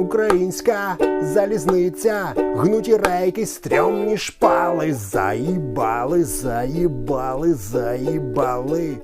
українська залізниця, гнуті рейки, стрьомні шпали, заїбали, заїбали, заїбали.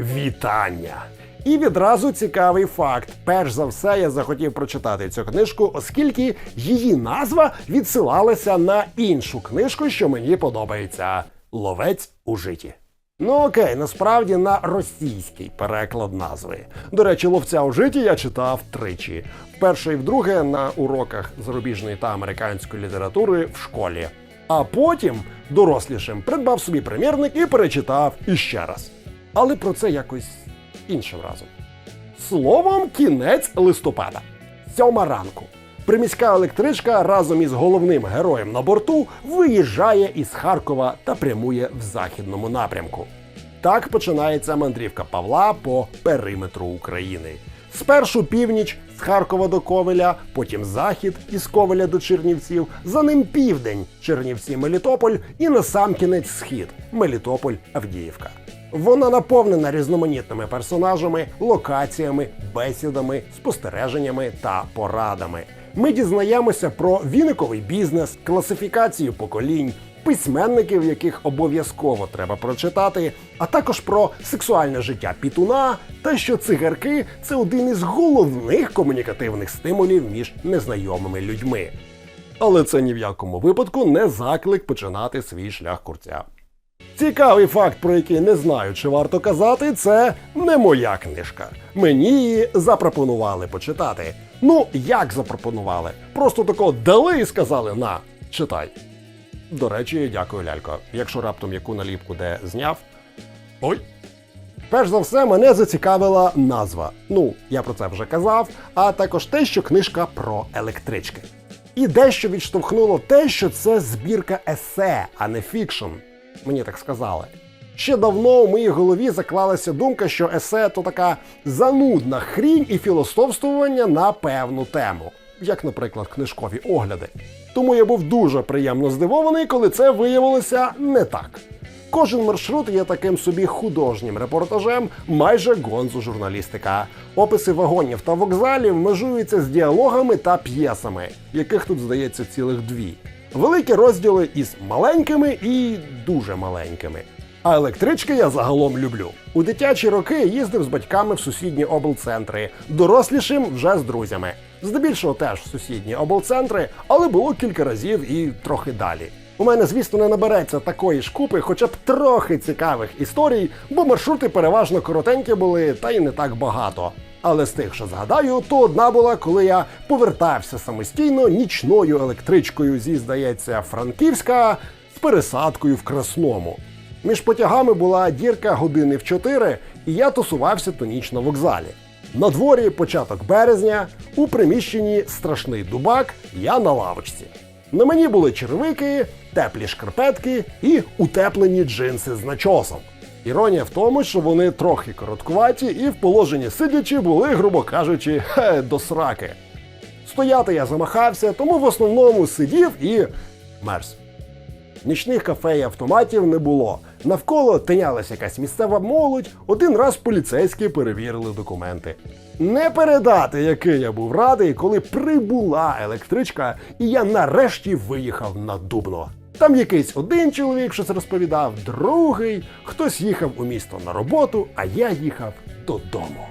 Вітання! І відразу цікавий факт. Перш за все, я захотів прочитати цю книжку, оскільки її назва відсилалася на іншу книжку, що мені подобається Ловець у житті. Ну окей, насправді на російський переклад назви. До речі, ловця у житті я читав тричі. Вперше і вдруге на уроках зарубіжної та американської літератури в школі. А потім, дорослішим, придбав собі примірник і перечитав іще раз. Але про це якось іншим разом. Словом, кінець листопада, сьома ранку. Приміська електричка разом із головним героєм на борту виїжджає із Харкова та прямує в західному напрямку. Так починається мандрівка Павла по периметру України. Спершу північ з Харкова до Ковеля, потім захід із Ковеля до Чернівців, за ним південь Чернівці Мелітополь і насамкінець схід Мелітополь Авдіївка. Вона наповнена різноманітними персонажами, локаціями, бесідами, спостереженнями та порадами. Ми дізнаємося про віниковий бізнес, класифікацію поколінь, письменників, яких обов'язково треба прочитати, а також про сексуальне життя пітуна, та що цигарки це один із головних комунікативних стимулів між незнайомими людьми. Але це ні в якому випадку не заклик починати свій шлях курця. Цікавий факт, про який не знаю, чи варто казати, це не моя книжка. Мені її запропонували почитати. Ну, як запропонували? Просто тако дали і сказали: на, читай. До речі, дякую, лялько. Якщо раптом яку наліпку де зняв. Ой. Перш за все, мене зацікавила назва. Ну, я про це вже казав, а також те, що книжка про електрички. І дещо відштовхнуло те, що це збірка есе, а не фікшн. Мені так сказали. Ще давно у моїй голові заклалася думка, що есе то така занудна хрінь і філософствування на певну тему, як, наприклад, книжкові огляди. Тому я був дуже приємно здивований, коли це виявилося не так. Кожен маршрут є таким собі художнім репортажем, майже гонзу журналістика. Описи вагонів та вокзалів межуються з діалогами та п'єсами, яких тут здається цілих дві. Великі розділи із маленькими і дуже маленькими. А електрички я загалом люблю. У дитячі роки їздив з батьками в сусідні облцентри, дорослішим вже з друзями. Здебільшого теж в сусідні облцентри, але було кілька разів і трохи далі. У мене, звісно, не набереться такої ж купи, хоча б трохи цікавих історій, бо маршрути переважно коротенькі були, та й не так багато. Але з тих, що згадаю, то одна була, коли я повертався самостійно нічною електричкою зі, здається, Франківська з пересадкою в Красному. Між потягами була дірка години в 4, і я тусувався ту ніч на вокзалі. На дворі початок березня, у приміщенні страшний дубак, я на лавочці. На мені були червики, теплі шкарпетки і утеплені джинси з начосом. Іронія в тому, що вони трохи короткуваті і в положенні сидячи були, грубо кажучи, хе, до сраки. Стояти я замахався, тому в основному сидів і мерз. Нічних кафе і автоматів не було. Навколо тинялася якась місцева молодь, один раз поліцейські перевірили документи. Не передати, який я був радий, коли прибула електричка, і я нарешті виїхав на Дубно. Там якийсь один чоловік щось розповідав, другий, хтось їхав у місто на роботу, а я їхав додому.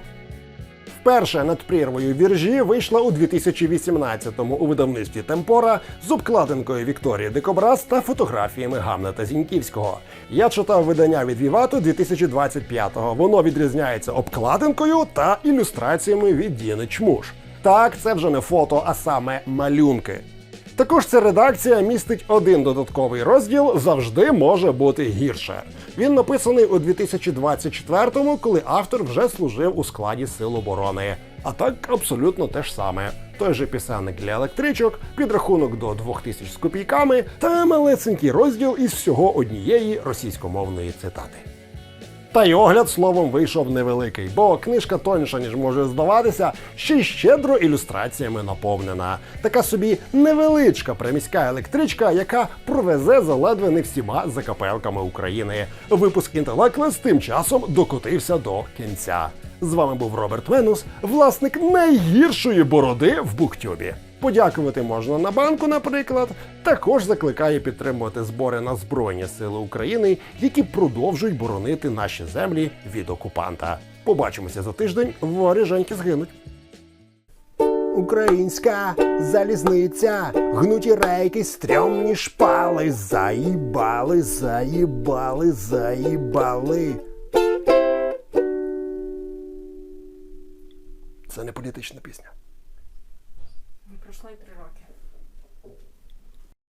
Вперше над прірвою віржі вийшла у 2018-му у видавництві Темпора з обкладинкою Вікторії Дикобраз та фотографіями Гамлета Зіньківського. Я читав видання від Вівату 2025-го. Воно відрізняється обкладинкою та ілюстраціями від Діни Чмуш. Так, це вже не фото, а саме малюнки. Також ця редакція містить один додатковий розділ завжди може бути гірше. Він написаний у 2024-му, коли автор вже служив у складі Сил оборони. А так абсолютно те ж саме. Той же пісенник для електричок, підрахунок до 2000 з копійками та малесенький розділ із всього однієї російськомовної цитати. Та й огляд словом вийшов невеликий, бо книжка тоньша, ніж може здаватися, ще й щедро ілюстраціями наповнена. Така собі невеличка приміська електричка, яка провезе за ледве не всіма закапелками України. Випуск інтелектлес тим часом докотився до кінця. З вами був Роберт Венус, власник найгіршої бороди в Буктюбі. Подякувати можна на банку, наприклад. Також закликає підтримувати збори на Збройні Сили України, які продовжують боронити наші землі від окупанта. Побачимося за тиждень. Воріженьки згинуть. Українська залізниця, гнуті рейки, стрьомні шпали, заїбали, заїбали, заїбали. Це не політична пісня. Пройшло і три роки.